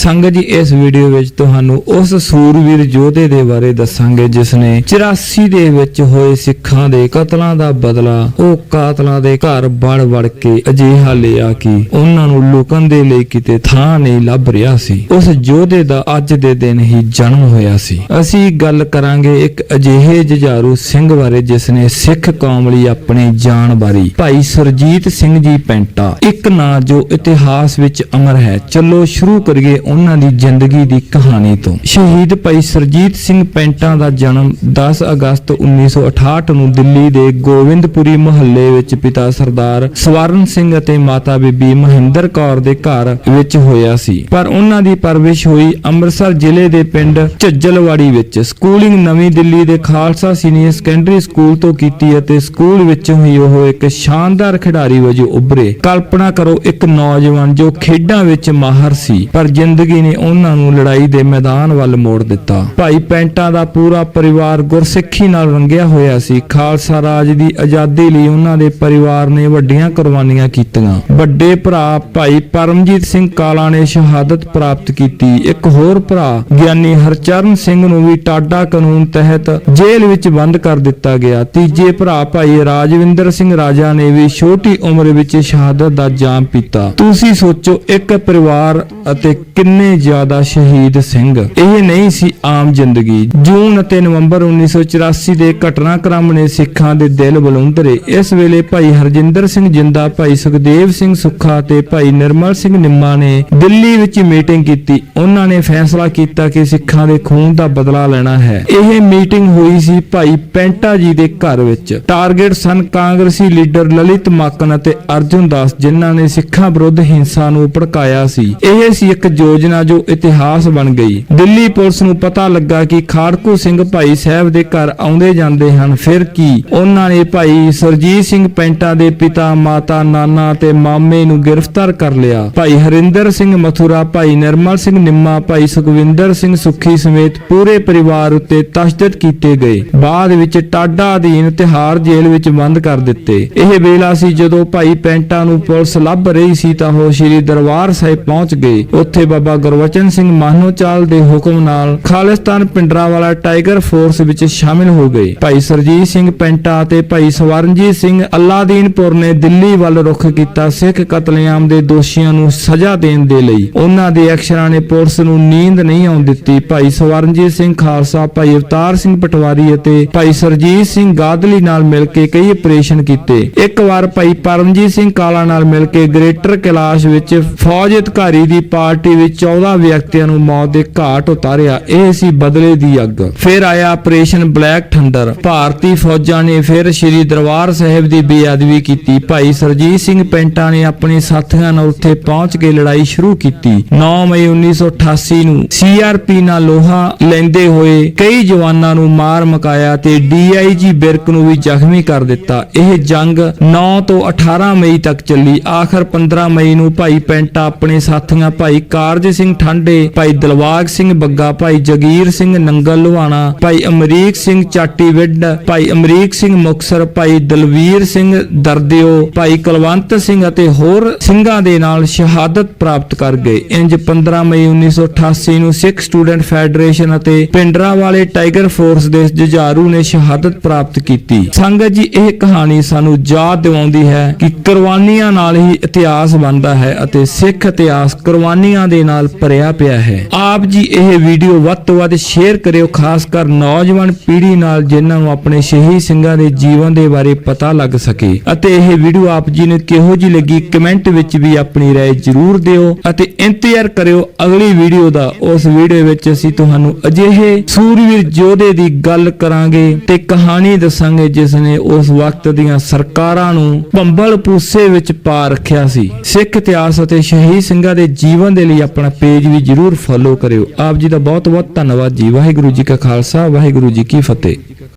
ਸੰਗਤ ਜੀ, ਇਸ ਵੀਡੀਓ ਵਿੱਚ ਤੁਹਾਨੂੰ ਉਸ ਸੂਰਵੀਰ ਯੋਧੇ ਦੇ ਬਾਰੇ ਦੱਸਾਂਗੇ, ਜਿਸ ਨੇ 84 ਦੇ ਵਿੱਚ ਹੋਏ ਸਿੱਖਾਂ ਦੇ ਕਤਲਾਂ ਦਾ ਬਦਲਾ, ਉਹ ਕਾਤਲਾਂ ਦੇ ਘਰ ਵੜ ਵੜ ਕੇ ਅਜਿਹਾ ਲਿਆ ਕਿ ਉਹਨਾਂ ਨੂੰ ਲੁਕਣ ਦੇ ਲਈ ਕਿਤੇ ਥਾਂ ਨਹੀਂ ਲੱਭ ਰਿਹਾ ਸੀ। ਉਸ ਯੋਧੇ ਦਾ ਅੱਜ ਦੇ ਦਿਨ ਹੀ ਜਨਮ ਹੋਇਆ ਸੀ। ਅਸੀਂ ਗੱਲ ਕਰਾਂਗੇ ਇੱਕ ਅਜਿਹੇ ਜਜਾਰੂ ਸਿੰਘ ਬਾਰੇ, ਜਿਸ ਨੇ ਸਿੱਖ ਕੌਮ ਲਈ ਆਪਣੀ ਜਾਨ ਬਾਰੀ। ਭਾਈ ਸੁਰਜੀਤ ਸਿੰਘ ਜੀ ਪੈਂਟਾ, ਇੱਕ ਨਾਂ ਜੋ ਇਤਿਹਾਸ ਵਿੱਚ ਅਮਰ ਹੈ। ਚਲੋ ਸ਼ੁਰੂ ਕਰੀਏ ਉਹਨਾਂ ਦੀ ਜ਼ਿੰਦਗੀ ਦੀ ਕਹਾਣੀ ਤੋਂ। ਸ਼ਹੀਦ ਭਾਈ ਸੁਰਜੀਤ ਸਿੰਘ ਪੈਂਟਾ ਦਾ ਜਨਮ 10 ਅਗਸਤ 1968 ਨੂੰ ਦਿੱਲੀ ਦੇ ਗੋਬਿੰਦਪੁਰੀ ਮੁਹੱਲੇ ਵਿੱਚ ਪਿਤਾ ਸਰਦਾਰ ਸਵਰਨ ਸਿੰਘ ਅਤੇ ਮਾਤਾ ਬੀਬੀ ਮਹਿੰਦਰ ਕੌਰ ਦੇ ਘਰ ਵਿੱਚ ਹੋਇਆ ਸੀ। ਪਰ ਉਹਨਾਂ ਦੀ ਪਰਵਿਸ਼ ਹੋਈ ਅੰਮ੍ਰਿਤਸਰ ਜ਼ਿਲ੍ਹੇ ਦੇ ਪਿੰਡ ਝੱਜਲਵਾੜੀ ਵਿੱਚ। ਸਕੂਲਿੰਗ ਨਵੀਂ ਦਿੱਲੀ ਦੇ ਖਾਲਸਾ ਸੀਨੀਅਰ ਸੈਕੰਡਰੀ ਸਕੂਲ ਤੋਂ ਕੀਤੀ ਅਤੇ ਸਕੂਲ ਵਿੱਚੋਂ ਹੀ ਉਹ ਇੱਕ ਸ਼ਾਨਦਾਰ ਖਿਡਾਰੀ ਵਜੋਂ ਉੱਭਰੇ। ਕਲਪਨਾ ਕਰੋ ਇੱਕ ਨੌਜਵਾਨ ਜੋ ਖੇਡਾਂ ਵਿੱਚ ਮਾਹਰ ਸੀ, ਪਰ ਜ਼ਿੰਦਗੀ ਨੇ ਉਹਨਾਂ ਨੂੰ ਲੜਾਈ ਦੇ ਮੈਦਾਨ ਵੱਲ ਮੋੜ ਦਿੱਤਾ। ਭਾਈ ਪੈਂਟਾਂ ਦਾ ਪੂਰਾ ਪਰਿਵਾਰ ਗੁਰਸਿੱਖੀ ਨਾਲ ਰੰਗਿਆ ਹੋਇਆ ਸੀ। ਖਾਲਸਾ ਰਾਜ ਦੀ ਆਜ਼ਾਦੀ ਲਈ ਉਹਨਾਂ ਦੇ ਪਰਿਵਾਰ ਨੇ ਵੱਡੀਆਂ ਕੁਰਬਾਨੀਆਂ ਕੀਤੀਆਂ। ਵੱਡੇ ਭਰਾ ਭਾਈ ਪਰਮਜੀਤ ਸਿੰਘ ਕਾਲਾ ਨੇ ਸ਼ਹਾਦਤ ਪ੍ਰਾਪਤ ਕੀਤੀ। ਇੱਕ ਹੋਰ ਭਰਾ, ਗਿਆਨੀ ਹਰਚਰਨ ਸਿੰਘ ਨੂੰ ਵੀ ਟਾਡਾ ਕਾਨੂੰਨ ਤਹਿਤ ਜੇਲ੍ਹ ਵਿੱਚ ਬੰਦ ਕਰ ਦਿੱਤਾ ਗਿਆ। ਤੀਜੇ ਭਰਾ ਭਾਈ ਰਾਜਵਿੰਦਰ ਸਿੰਘ ਰਾਜਾ ਨੇ ਵੀ ਛੋਟੀ ਉਮਰ ਵਿੱਚ ਸ਼ਹਾਦਤ ਦਾ ਜਾਮ ਪੀਤਾ। ਤੁਸੀਂ ਸੋਚੋ, ਇੱਕ ਪਰਿਵਾਰ ਅਤੇ ਕਿੰਨੇ ਜ਼ਿਆਦਾ ਸ਼ਹੀਦ ਸਿੰਘ? ਇਹ ਨਹੀਂ ਸੀ ਆਮ ਜ਼ਿੰਦਗੀ। ਜੂਨ ਅਤੇ ਨਵੰਬਰ 1984 ਦੇ ਘਟਨਾਕ੍ਰਮ ਨੇ ਸਿੱਖਾਂ ਦੇ ਦਿਲ ਬਲੁੰਦਰੇ ਇਸ ਵੇਲੇ ਭਾਈ ਹਰਜਿੰਦਰ ਸਿੰਘ ਜਿੰਦਾ, ਭਾਈ ਸੁਖਦੇਵ ਸਿੰਘ ਸੁੱਖਾ ਤੇ ਭਾਈ ਨਿਰਮਲ ਸਿੰਘ ਨਿੰਮਾ ਨੇ ਦਿੱਲੀ ਵਿੱਚ ਮੀਟਿੰਗ ਕੀਤੀ। ਉਹਨਾਂ ਨੇ ਫੈਸਲਾ ਕੀਤਾ ਕਿ ਸਿੱਖਾਂ ਦੇ ਖੂਨ ਦਾ ਬਦਲਾ ਲੈਣਾ ਹੈ। ਇਹ ਮੀਟਿੰਗ ਹੋਈ ਸੀ ਭਾਈ ਪੈਂਟਾ ਜੀ ਦੇ ਘਰ ਵਿੱਚ। ਟਾਰਗੇਟ ਸਨ ਕਾਂਗਰਸੀ ਲੀਡਰ ਲਲਿਤ ਮਾਕਨ ਅਤੇ ਅਰਜੁਨ ਦਾਸ, ਜਿਨ੍ਹਾਂ ਨੇ ਸਿੱਖਾਂ ਵਿਰੁੱਧ ਹਿੰਸਾ ਨੂੰ ਭੜਕਾਇਆ ਸੀ। ਇਹ ਸੀ ਇੱਕ ਯੋਜਨਾ ਜੋ ਇਤਿਹਾਸ ਬਣ ਗਈ। ਦਿੱਲੀ ਪੁਲਿਸ ਨੂੰ ਪਤਾ ਲੱਗਾ ਕਿ ਖਾੜਕੂ ਸਿੰਘ ਭਾਈ ਸਾਹਿਬ ਦੇ ਘਰ ਆਉਂਦੇ ਜਾਂਦੇ ਹਨ। ਫਿਰ ਕੀ? ਉਹਨਾਂ ਨੇ ਭਾਈ ਸਰਜੀਤ ਸਿੰਘ ਪੈਂਟਾ ਦੇ ਪਿਤਾ, ਮਾਤਾ, ਨਾਨਾ ਤੇ ਮਾਮੇ ਨੂੰ ਗ੍ਰਿਫਤਾਰ ਕਰ ਲਿਆ। ਭਾਈ ਹਰਿੰਦਰ ਸਿੰਘ ਮਥੁਰਾ, ਭਾਈ ਨਿਰਮਲ ਸਿੰਘ ਨਿੰਮਾ, ਭਾਈ ਸੁਖਵਿੰਦਰ ਸਿੰਘ ਸੁੱਖੀ ਸਮੇਤ ਪੂਰੇ ਪਰਿਵਾਰ ਉੱਤੇ ਤਸ਼ੱਦਦ ਕੀਤੇ ਗਏ। ਬਾਅਦ ਵਿੱਚ ਟਾਡਾ ਅਧੀਨ ਤਿਹਾਰ ਜੇਲ੍ਹ ਵਿੱਚ ਬੰਦ ਕਰ ਦਿੱਤੇ। ਇਹ ਵੇਲਾ ਸੀ ਜਦੋਂ ਭਾਈ ਪੈਂਟਾ ਨੂੰ ਪੁਲਿਸ ਲੱਭ ਰਹੀ ਸੀ ਤਾਂ ਉਹ ਸ੍ਰੀ ਦਰਬਾਰ ਸਾਹਿਬ ਪਹੁੰਚ ਗਏ। ਉੱਥੇ ਬਾਬਾ ਗੁਰਵਚਨ ਸਿੰਘ ਮਾਨੋਚਾਲ ਦੇ ਹੁਕਮ ਨਾਲ ਖਾਲਿਸਤਾਨ ਪਿੰਡਰਾਵਾਲਾ ਟਾਈਗਰ ਫੋਰਸ ਵਿੱਚ ਸ਼ਾਮਿਲ ਹੋ ਗਏ। ਭਾਈ ਸਰਜੀਤ ਸਿੰਘ ਪੈਂਟਾ ਅਤੇ ਭਾਈ ਸਵਰਨਜੀਤ ਸਿੰਘ ਅੱਲਾਦੀਨਪੁਰ ਨੇ ਦਿੱਲੀ ਵੱਲ ਰੁਖ ਕੀਤਾ ਸਿੱਖ ਕਤਲੇਆਮ ਦੇ ਦੋਸ਼ੀਆਂ ਨੂੰ ਸਜ਼ਾ ਦੇਣ ਦੇ ਲਈ। ਉਹਨਾਂ ਦੇ ਅਕਸ਼ਰਾਂ ਨੇ ਪੁਲਿਸ ਨੂੰ ਨੀਂਦ ਨਹੀਂ ਆਉਣ ਦਿੱਤੀ। ਭਾਈ ਸਵਰਨਜੀਤ ਸਿੰਘ ਖਾਲਸਾ, ਭਾਈ ਅਵਤਾਰ ਸਿੰਘ ਪਟਵਾਰੀ ਅਤੇ ਭਾਈ ਸਰਜੀਤ ਸਿੰਘ ਗਾਦਲੀ ਨਾਲ ਮਿਲ ਕੇ ਕਈ ਆਪਰੇਸ਼ਨ ਕੀਤੇ। ਇੱਕ ਵਾਰ ਭਾਈ ਪਰਮਜੀਤ ਸਿੰਘ ਕਾਲਾ ਨਾਲ ਮਿਲ ਕੇ ਗ੍ਰੇਟਰ ਕੈਲਾਸ਼ ਵਿੱਚ ਫੌਜ ਅਧਿਕਾਰੀ ਦੀ ਪਾਰਟੀ ਵਿੱਚ 14 ਵਿਅਕਤੀਆਂ ਨੂੰ ਮੌਤ ਦੇ ਘਾਟ ਉਤਾਰਿਆ। ਇਹ ਸੀ ਬਦਲੇ ਦੀ ਅੱਗ। ਫਿਰ ਆਇਆ ਆਪਰੇਸ਼ਨ ਬਲੈਕ ਠੰਡਰ। ਭਾਰਤੀ ਫੌਜਾਂ ਨੇ ਫਿਰ ਸ੍ਰੀ ਦਰਬਾਰ ਸਾਹਿਬ ਦੀ ਬੇਅਦਬੀ ਕੀਤੀ। ਭਾਈ ਸਰਜੀਤ ਸਿੰਘ ਪੈਂਟਾ ਨੇ ਆਪਣੇ ਸਾਥੀਆਂ ਨਾਲ ਉੱਥੇ ਪਹੁੰਚ ਕੇ ਲੜਾਈ ਸ਼ੁਰੂ ਕੀਤੀ। 9 ਮਈ 1988 ਨੂੰ ਸੀਆਰਪੀ ਨਾਲ ਲੋਹਾ ਲੈਂਦੇ ਹੋਏ ਕਈ ਜਵਾਨਾਂ ਨੂੰ ਮਾਰ ਮਕਾਇਆ ਤੇ ਡੀਆਈਜੀ ਬਿਰਕ ਨੂੰ ਵੀ ਜ਼ਖਮੀ ਕਰ ਦਿੱਤਾ। ਇਹ ਜੰਗ 9 ਤੋਂ 18 ਮਈ ਤੱਕ ਚੱਲੀ। ਆਖਰ 15 ਮਈ ਨੂੰ ਭਾਈ ਪੈਂਟਾ ਆਪਣੇ ਸਾਥੀਆਂ ਭਾਈ ਕਾਰਜ ਸਿੰਘ ਠਾਂਡੇ, ਭਾਈ ਦਲਵਾਗ ਸਿੰਘ ਬੱਗਾ, ਭਾਈ ਜਗੀਰ ਸਿੰਘ ਨੰਗਲ ਲੁਹਾਣਾ, ਭਾਈ ਅਮਰੀਕ ਸਿੰਘ ਚਾਟੀ ਵਿੱਡ ਭਾਈ ਅਮਰੀਕ ਸਿੰਘ ਮੁਕਸਰ, ਭਾਈ ਦਲਵੀਰ ਸਿੰਘ ਦਰਦਿਓ, ਭਾਈ ਕੁਲਵੰਤ ਸਿੰਘ ਅਤੇ ਹੋਰ ਸਿੰਘਾਂ ਦੇ ਨਾਲ ਸ਼ਹਾਦਤ ਪ੍ਰਾਪਤ ਕਰ ਗਏ। ਇੰਜ 15 ਮਈ 1988 ਨੂੰ ਸਿੱਖ ਸਟੂਡੈਂਟ ਫੈਡਰੇਸ਼ਨ ਅਤੇ ਪਿੰਡਰਾ ਵਾਲੇ ਟਾਈਗਰ ਫੋਰਸ ਦੇ ਜੁਝਾਰੂ ਨੇ ਸ਼ਹਾਦਤ ਪ੍ਰਾਪਤ ਕੀਤੀ। ਸੰਗਤ ਜੀ, ਇਹ ਕਹਾਣੀ ਸਾਨੂੰ ਯਾਦ ਦਿਵਾਉਂਦੀ ਹੈ ਕਿ ਕੁਰਬਾਨੀਆਂ ਨਾਲ ਹੀ ਇਤਿਹਾਸ ਬਣਦਾ ਹੈ ਅਤੇ ਸਿੱਖ ਇਤਿਹਾਸ ਕੁਰਬਾਨੀਆਂ ਦੇ ਨਾਲ ਭਰਿਆ ਪਿਆ ਹੈ ਆਪ ਜੀ ਇਹ ਵੀਡੀਓ ਵੱਧ ਤੋਂ ਵੱਧ ਸ਼ੇਅਰ ਕਰਿਓ ਖਾਸ ਕਰ ਨੌਜਵਾਨ ਪੀੜ੍ਹੀ ਨਾਲ ਜਿਨ੍ਹਾਂ ਨੂੰ ਆਪਣੇ ਸ਼ਹੀਦ ਸਿੰਘਾਂ ਦੇ ਜੀਵਨ ਦੇ ਬਾਰੇ ਪਤਾ ਲੱਗ ਸਕੇ ਅਤੇ ਇਹ ਵੀਡੀਓ ਆਪ ਜੀ ਨੂੰ ਕਿਹੋ ਜੀ ਲੱਗੀ ਕਮੈਂਟ ਵਿੱਚ ਵੀ ਆਪਣੀ رائے ਜ਼ਰੂਰ ਦਿਓ ਅਤੇ ਇੰਤਜ਼ਾਰ ਕਰਿਓ ਅਗਲੀ ਵੀਡੀਓ ਦਾ ਉਸ ਵੀਡੀਓ ਵਿੱਚ ਅਸੀਂ ਤੁਹਾਨੂੰ ਅਜਿਹੇ ਸੂਰਵੀਰ ਯੋਧੇ ਦੀ ਗੱਲ ਕਰਾਂਗੇ ਤੇ ਕਹਾਣੀ ਦੱਸਾਂਗੇ ਜਿਸ ਨੇ ਉਸ ਵਕਤ ਦੀਆਂ ਸਰਕਾਰਾਂ ਨੂੰ ਭੰਬਲ ਪੂਸੇ ਵਿੱਚ ਪਾ ਰੱਖਿਆ ਸੀ ਸਿੱਖ ਇਤਿਹਾਸ ਅਤੇ ਸ਼ਹੀਦ ਸਿੰਘਾਂ ਦੇ ਜੀਵਨ ਦੇ ਲਈ ਆਪਣਾ ਪੇਜ ਵੀ ਜਰੂਰ ਫੋਲੋ ਕਰਿਓ। ਆਪ ਜੀ ਦਾ ਬਹੁਤ ਬਹੁਤ ਧੰਨਵਾਦ ਜੀ। ਵਾਹਿਗੁਰੂ ਜੀ ਕਾ ਖਾਲਸਾ, ਵਾਹਿਗੁਰੂ ਜੀ ਕੀ ਫਤਿਹ।